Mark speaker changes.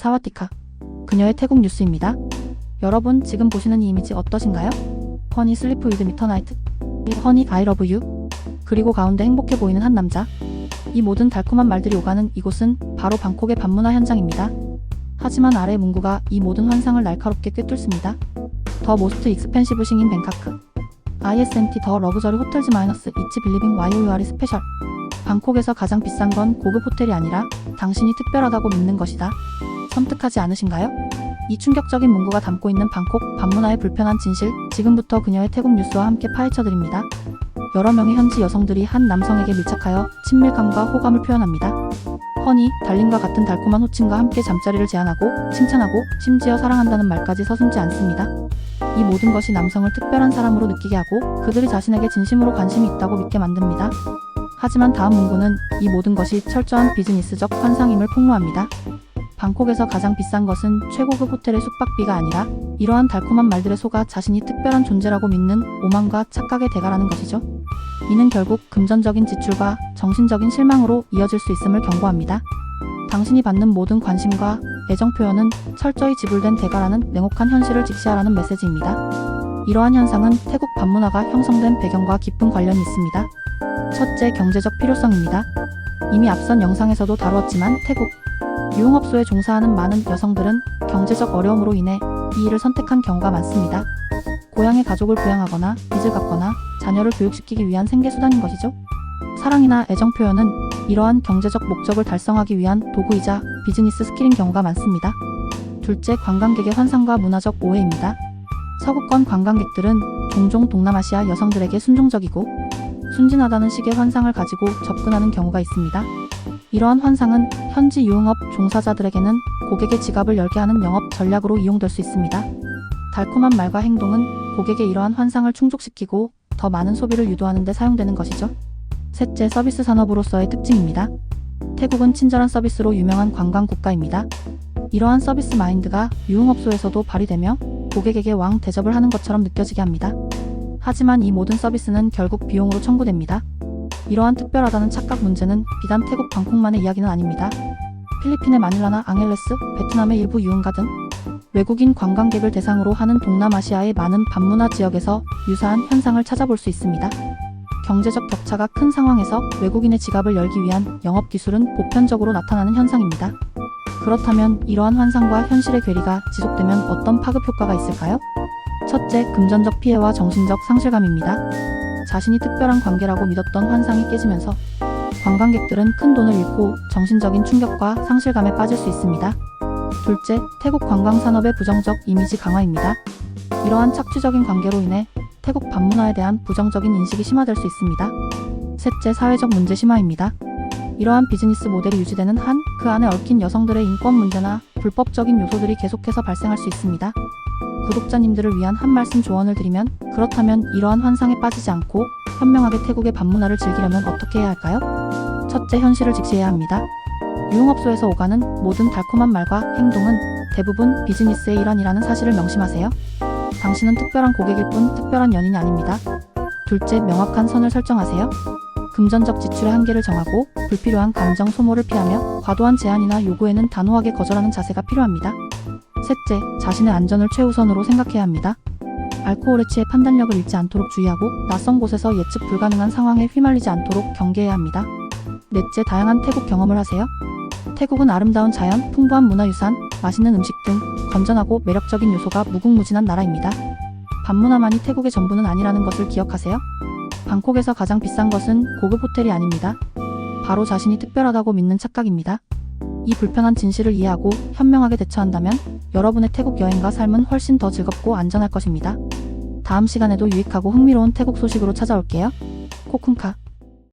Speaker 1: 사와티카. 그녀의 태국 뉴스입니다. 여러분 지금 보시는 이 이미지 어떠신가요? 허니 슬리프 위드 미터 나이트. 허니 아이 러브 유. 그리고 가운데 행복해 보이는 한 남자. 이 모든 달콤한 말들이 오가는 이곳은 바로 방콕의 반문화 현장입니다. 하지만 아래 문구가 이 모든 환상을 날카롭게 꿰뚫습니다. 더 모스트 익스펜시브 싱인 뱅카크. ISMT 더 러브저리 호텔즈 마이너스 이치 빌리빙 와이오유아리 스페셜. 방콕에서 가장 비싼 건 고급 호텔이 아니라 당신이 특별하다고 믿는 것이다. 섬뜩하지 않으신가요? 이 충격적인 문구가 담고 있는 방콕 반문화의 불편한 진실, 지금부터 그녀의 태국 뉴스와 함께 파헤쳐 드립니다. 여러 명의 현지 여성들이 한 남성에게 밀착하여 친밀감과 호감을 표현합니다. 허니, 달링과 같은 달콤한 호칭과 함께 잠자리를 제안하고 칭찬하고 심지어 사랑한다는 말까지 서슴지 않습니다. 이 모든 것이 남성을 특별한 사람으로 느끼게 하고 그들이 자신에게 진심으로 관심이 있다고 믿게 만듭니다. 하지만 다음 문구는 이 모든 것이 철저한 비즈니스적 환상임을 폭로합니다. 방콕에서 가장 비싼 것은 최고급 호텔의 숙박비가 아니라 이러한 달콤한 말들에 속아 자신이 특별한 존재라고 믿는 오만과 착각의 대가라는 것이죠. 이는 결국 금전적인 지출과 정신적인 실망으로 이어질 수 있음을 경고합니다. 당신이 받는 모든 관심과 애정 표현은 철저히 지불된 대가라는 냉혹한 현실을 직시하라는 메시지입니다. 이러한 현상은 태국 반문화가 형성된 배경과 깊은 관련이 있습니다. 첫째, 경제적 필요성입니다. 이미 앞선 영상에서도 다루었지만 태국 유흥업소에 종사하는 많은 여성들은 경제적 어려움으로 인해 이 일을 선택한 경우가 많습니다. 고향의 가족을 부양하거나 빚을 갚거나 자녀를 교육시키기 위한 생계수단인 것이죠. 사랑이나 애정 표현은 이러한 경제적 목적을 달성하기 위한 도구이자 비즈니스 스킬인 경우가 많습니다. 둘째, 관광객의 환상과 문화적 오해입니다. 서구권 관광객들은 종종 동남아시아 여성들에게 순종적이고 순진하다는 식의 환상을 가지고 접근하는 경우가 있습니다. 이러한 환상은 현지 유흥업 종사자들에게는 고객의 지갑을 열게 하는 영업 전략으로 이용될 수 있습니다. 달콤한 말과 행동은 고객의 이러한 환상을 충족시키고 더 많은 소비를 유도하는 데 사용되는 것이죠. 셋째, 서비스 산업으로서의 특징입니다. 태국은 친절한 서비스로 유명한 관광 국가입니다. 이러한 서비스 마인드가 유흥업소에서도 발휘되며 고객에게 왕 대접을 하는 것처럼 느껴지게 합니다. 하지만 이 모든 서비스는 결국 비용으로 청구됩니다. 이러한 특별하다는 착각 문제는 비단 태국 방콕만의 이야기는 아닙니다. 필리핀의 마닐라나 앙헬레스, 베트남의 일부 유흥가 등 외국인 관광객을 대상으로 하는 동남아시아의 많은 반문화 지역에서 유사한 현상을 찾아볼 수 있습니다. 경제적 격차가 큰 상황에서 외국인의 지갑을 열기 위한 영업 기술은 보편적으로 나타나는 현상입니다. 그렇다면 이러한 환상과 현실의 괴리가 지속되면 어떤 파급 효과가 있을까요? 첫째, 금전적 피해와 정신적 상실감입니다. 자신이 특별한 관계라고 믿었던 환상이 깨지면서 관광객들은 큰 돈을 잃고 정신적인 충격과 상실감에 빠질 수 있습니다. 둘째, 태국 관광 산업의 부정적 이미지 강화입니다. 이러한 착취적인 관계로 인해 태국 반문화에 대한 부정적인 인식이 심화될 수 있습니다. 셋째, 사회적 문제 심화입니다. 이러한 비즈니스 모델이 유지되는 한 그 안에 얽힌 여성들의 인권 문제나 불법적인 요소들이 계속해서 발생할 수 있습니다. 구독자님들을 위한 한 말씀 조언을 드리면 그렇다면 이러한 환상에 빠지지 않고 현명하게 태국의 반문화를 즐기려면 어떻게 해야 할까요? 첫째, 현실을 직시해야 합니다. 유흥업소에서 오가는 모든 달콤한 말과 행동은 대부분 비즈니스의 일환이라는 사실을 명심하세요. 당신은 특별한 고객일 뿐 특별한 연인이 아닙니다. 둘째, 명확한 선을 설정하세요. 금전적 지출의 한계를 정하고 불필요한 감정 소모를 피하며 과도한 제한이나 요구에는 단호하게 거절하는 자세가 필요합니다. 셋째, 자신의 안전을 최우선으로 생각해야 합니다. 알코올에 취해 판단력을 잃지 않도록 주의하고 낯선 곳에서 예측 불가능한 상황에 휘말리지 않도록 경계해야 합니다. 넷째, 다양한 태국 경험을 하세요. 태국은 아름다운 자연, 풍부한 문화유산, 맛있는 음식 등 건전하고 매력적인 요소가 무궁무진한 나라입니다. 반문화만이 태국의 전부는 아니라는 것을 기억하세요. 방콕에서 가장 비싼 것은 고급 호텔이 아닙니다. 바로 자신이 특별하다고 믿는 착각입니다. 이 불편한 진실을 이해하고 현명하게 대처한다면 여러분의 태국 여행과 삶은 훨씬 더 즐겁고 안전할 것입니다. 다음 시간에도 유익하고 흥미로운 태국 소식으로 찾아올게요. 코쿤카